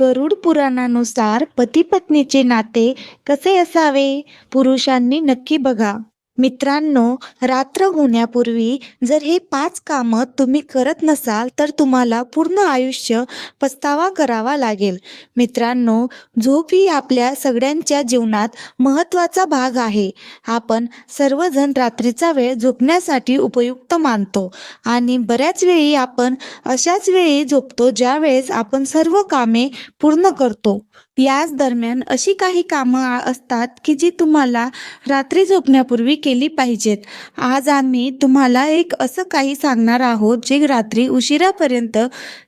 गरुड पुराणानुसार पती पत्नीचे नाते कसे असावे? पुरुषांनी नक्की बघा. मित्रांनो रात्र होण्यापूर्वी जर हे पाच कामं तुम्ही करत नसाल तर तुम्हाला पूर्ण आयुष्य पस्तावा करावा लागेल. मित्रांनो झोप ही आपल्या सगळ्यांच्या जीवनात महत्त्वाचा भाग आहे. आपण सर्वजण रात्रीचा वेळ झोपण्यासाठी उपयुक्त मानतो आणि बऱ्याच वेळी आपण अशाच वेळी झोपतो ज्या वेळेस आपण सर्व कामे पूर्ण करतो. याच दरम्यान अशी काही कामं असतात की जी तुम्हाला रात्री झोपण्यापूर्वी केली पाहिजेत. आज आम्ही तुम्हाला एक असं काही सांगणार आहोत जे रात्री उशिरापर्यंत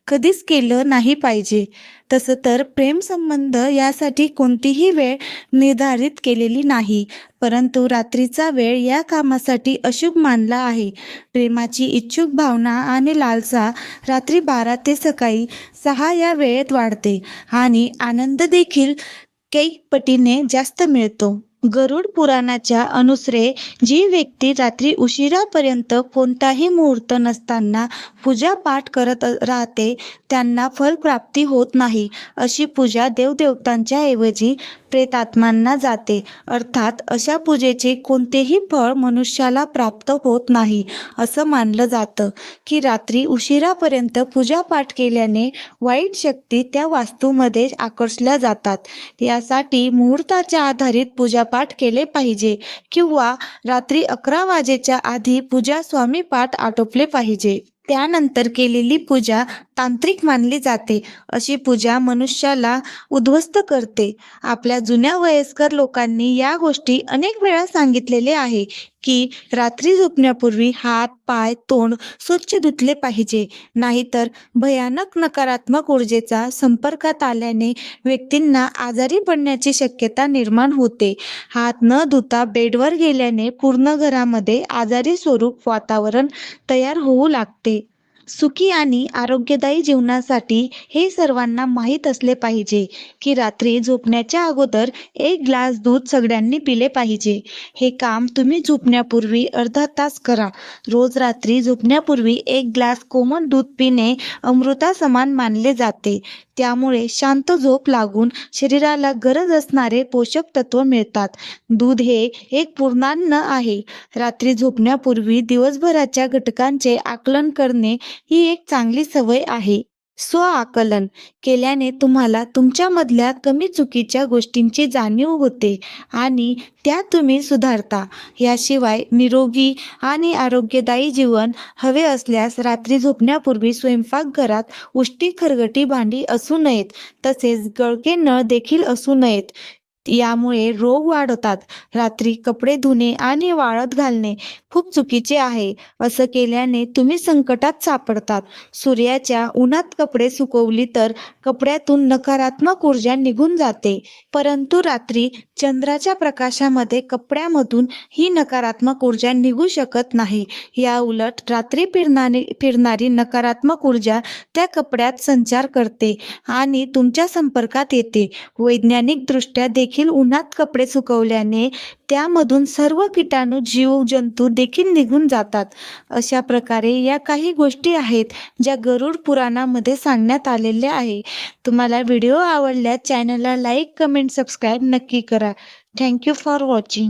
कधीच केलं नाही पाहिजे. तसं तर प्रेमसंबंध यासाठी कोणतीही वेळ निर्धारित केलेली नाही. परंतु रात्रीचा वेळ या कामासाठी अशुभ मानला आहे. प्रेमाची इच्छुक भावना आणि लालसा रात्री बारा ते सकाळी सहा या वेळेत वाढते. आणि आनंद देखील कैक पटीने जास्त मिळतो. गरुड पुराणाच्या अनुसरे जी व्यक्ती रात्री उशिरापर्यंत कोणताही मुहूर्त नसताना पूजा पाठ करत राहते त्यांना फलप्राप्ती होत नाही. अशी पूजा देवदेवतांच्या ऐवजी प्रेतात्मांना जाते. अर्थात अशा पूजेचे कोणतेही फळ मनुष्याला प्राप्त होत नाही असं मानलं जातं. की रात्री उशिरापर्यंत पूजापाठ केल्याने वाईट शक्ती त्या वास्तूमध्ये आकर्षल्या जातात. यासाठी मुहूर्ताच्या आधारित पूजा पूजापाठ केले पाहिजे किंवा रात्री अकरा वाजेच्या आधी पूजा स्वामी पाठ आटोपले पाहिजे. त्यानंतर केलेली पूजा तांत्रिक मानली जाते. अशी पूजा मनुष्याला उद्ध्वस्त करते. आपल्या जुन्या वयस्कर लोकांनी या गोष्टी अनेक वेळा सांगितलेले आहे की रात्री झोपण्यापूर्वी हात पाय तोंड स्वच्छ धुतले पाहिजे. नाहीतर भयानक नकारात्मक ऊर्जेचा संपर्कात आल्याने व्यक्तींना आजारी पडण्याची शक्यता निर्माण होते. हात न धुता बेडवर गेल्याने पूर्ण घरामध्ये आजारी स्वरूप वातावरण तयार होऊ लागते. सुखी आणि आरोग्यदायी जीवनासाठी हे सर्वांना माहीत असले पाहिजे की रात्री झोपण्याच्या अगोदर एक ग्लास दूध सगळ्यांनी पिले पाहिजे. हे काम तुम्ही झोपण्यापूर्वी अर्धा तास करा. रोज रात्री झोपण्यापूर्वी एक ग्लास कोमट दूध पिणे अमृतासमान मानले जाते. त्यामुळे शांत झोप लागून शरीराला गरज असणारे पोषक तत्व मिळतात. दूध हे एक पूर्णान्न आहे. रात्री झोपण्यापूर्वी दिवसभराच्या घटकांचे आकलन करणे ही एक चांगली सवय आहे. स्व आकलन केल्याने तुम्हाला तुमच्यामधल्या कमी चुकीच्या गोष्टींची जाणीव होते आणि त्या तुम्ही सुधारता. याशिवाय निरोगी आणि आरोग्यदायी जीवन हवे असल्यास रात्री झोपण्यापूर्वी स्वयंपाकघरात उष्टी खरगटी भांडी असू नयेत तसेच गळके नळ देखील असू नयेत. यामुळे रोग वाढतात. रात्री कपडे धुणे आणि वाळत घालणे खूप चुकीचे आहे. असं केल्याने तुम्ही संकटात सापडतात. सूर्याच्या उन्हात कपडे सुकवली तर कपड्यातून नकारात्मक ऊर्जा निघून जाते. परंतु रात्री चंद्राच्या प्रकाशामध्ये कपड्यामधून ही नकारात्मक ऊर्जा निघू शकत नाही. या उलट रात्री फिरणारी फिरणारी नकारात्मक ऊर्जा त्या कपड्यात संचार करते आणि तुमच्या संपर्कात येते. वैज्ञानिकदृष्ट्या देखील देखील उन्हात कपडे सुकवल्याने त्यामधून सर्व किटाणू जीव जंतू देखील निघून जातात. अशा प्रकारे या काही गोष्टी आहेत ज्या गरुड पुराणामध्ये सांगण्यात आलेल्या आहे. तुम्हाला व्हिडिओ आवडल्यास चॅनलला लाईक कमेंट सबस्क्राईब नक्की करा. Thank you for watching.